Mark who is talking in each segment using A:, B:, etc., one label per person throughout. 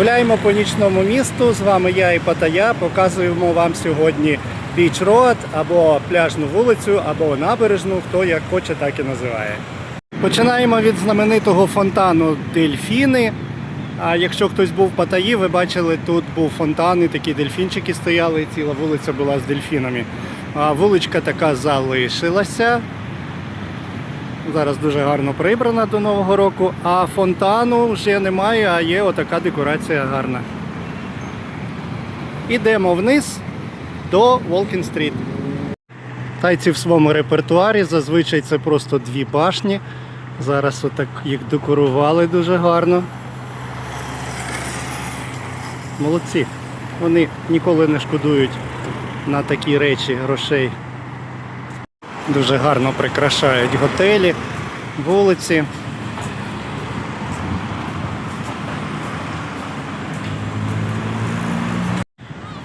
A: Гуляємо по нічному місту. З вами я і Патая. Показуємо вам сьогодні Біч Роад або пляжну вулицю, або набережну, хто як хоче, так і називає. Починаємо від знаменитого фонтану Дельфіни. А якщо хтось був в Паттайі, ви бачили, тут був фонтан і такі дельфінчики стояли, ціла вулиця була з дельфінами. А вуличка така залишилася. Зараз дуже гарно прибрана до Нового року, а фонтану вже немає, а є отака декорація гарна. Ідемо вниз до Walking Street. Тайці в своєму репертуарі зазвичай це просто дві башні. Зараз отак їх декорували дуже гарно. Молодці. Вони ніколи не шкодують на такі речі грошей. Дуже гарно прикрашають готелі, вулиці.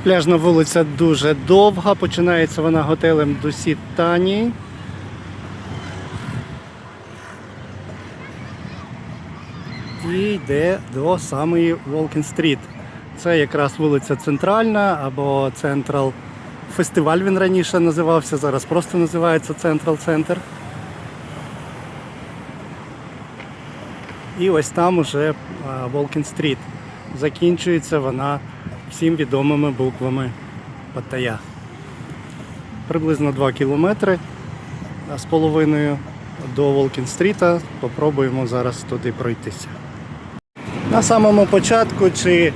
A: Пляжна вулиця дуже довга, починається вона готелем Дусітані. І йде до самої Street. Це якраз вулиця Центральна або Central Фестиваль він раніше називався, зараз просто називається Central Center. І ось там уже а, Walking Street. Закінчується вона всім відомими буквами Паттая. Приблизно 2 кілометри з половиною до Walking Street. Попробуємо зараз туди пройтися. На самому початку чи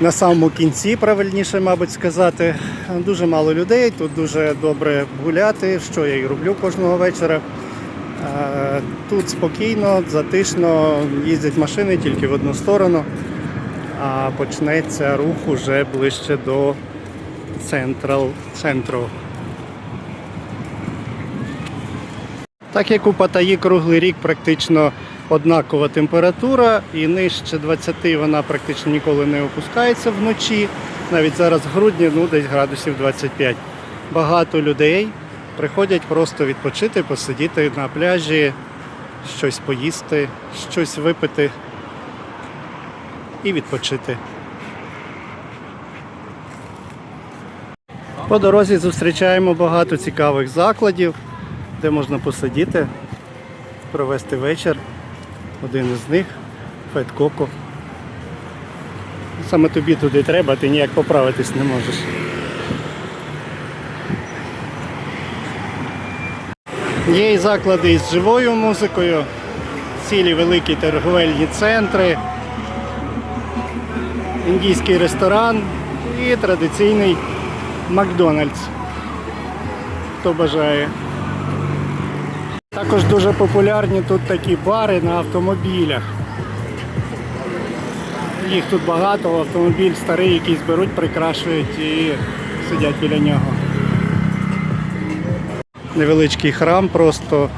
A: на самому кінці, правильніше, мабуть, сказати, дуже мало людей. Тут дуже добре гуляти, що я і роблю кожного вечора. Е, Тут спокійно, затишно їздять машини тільки в одну сторону, а почнеться рух уже ближче до централ, центру. Так як у Паттайі круглий рік практично однакова температура і нижче 20 вона практично ніколи не опускається вночі. Навіть зараз в грудні ну, десь градусів 25. Багато людей приходять просто відпочити, посидіти на пляжі, щось поїсти, щось випити і відпочити. По дорозі зустрічаємо багато цікавих закладів, де можна посидіти, провести вечір. Один із них Фет Коко. Саме тобі туди треба, ти ніяк поправитись не можеш. Є і заклади із живою музикою, цілі великі торговельні центри, індійський ресторан і традиційний Макдональдс. Хто бажає. Також дуже популярні тут такі бари на автомобілях. Їх тут багато, автомобіль старий, якийсь беруть, прикрашують і сидять біля нього. Невеличкий храм просто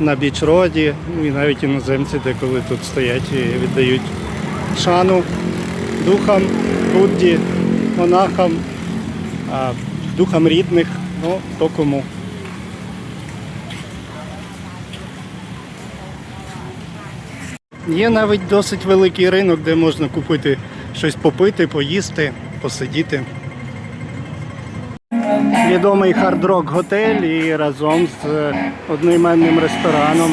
A: на біч-роді, ну і навіть іноземці деколи тут стоять і віддають шану духам, Будді, монахам, духам рідних, ну, то кому. Є навіть досить великий ринок, де можна купити щось попити, поїсти, посидіти. Відомий хард-рок готель і разом з е, одноіменним рестораном.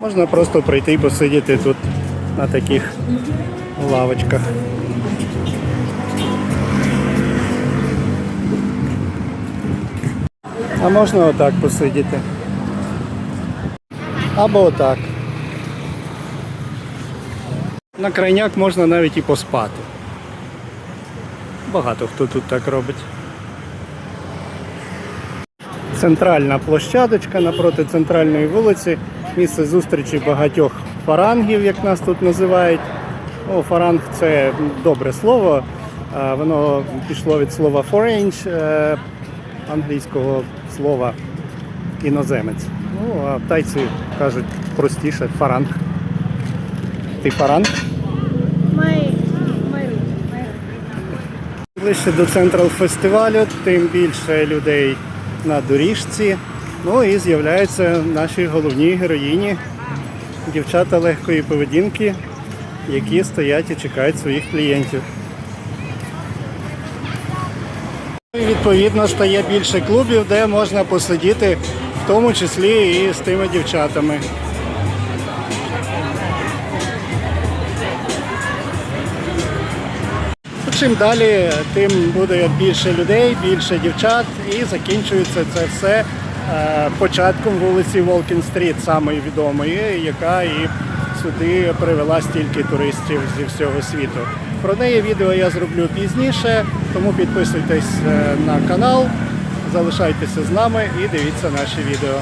A: Можна просто прийти і посидіти тут на таких лавочках. А можна отак посидіти. Або отак. На крайняк можна навіть і поспати. Багато хто тут так робить. Центральна площадочка напроти центральної вулиці. Місце зустрічі багатьох фарангів, як нас тут називають. О, фаранг це добре слово. Воно пішло від слова forange, англійського слова іноземець. Ну, а тайці кажуть простіше фаранг. Ти фаранг?
B: Май.
A: Ближче до централ фестивалю, тим більше людей на доріжці. Ну і з'являються наші головні героїні, дівчата легкої поведінки, які стоять і чекають своїх клієнтів. Відповідно стає більше клубів, де можна посидіти, в тому числі і з тими дівчатами. Чим далі, тим буде більше людей, більше дівчат, і закінчується це все е, початком вулиці Волкін Стріт, самої відомої, яка і сюди привела стільки туристів зі всього світу. Про неї відео я зроблю пізніше, тому підписуйтесь е, на канал, залишайтеся з нами і дивіться наші відео.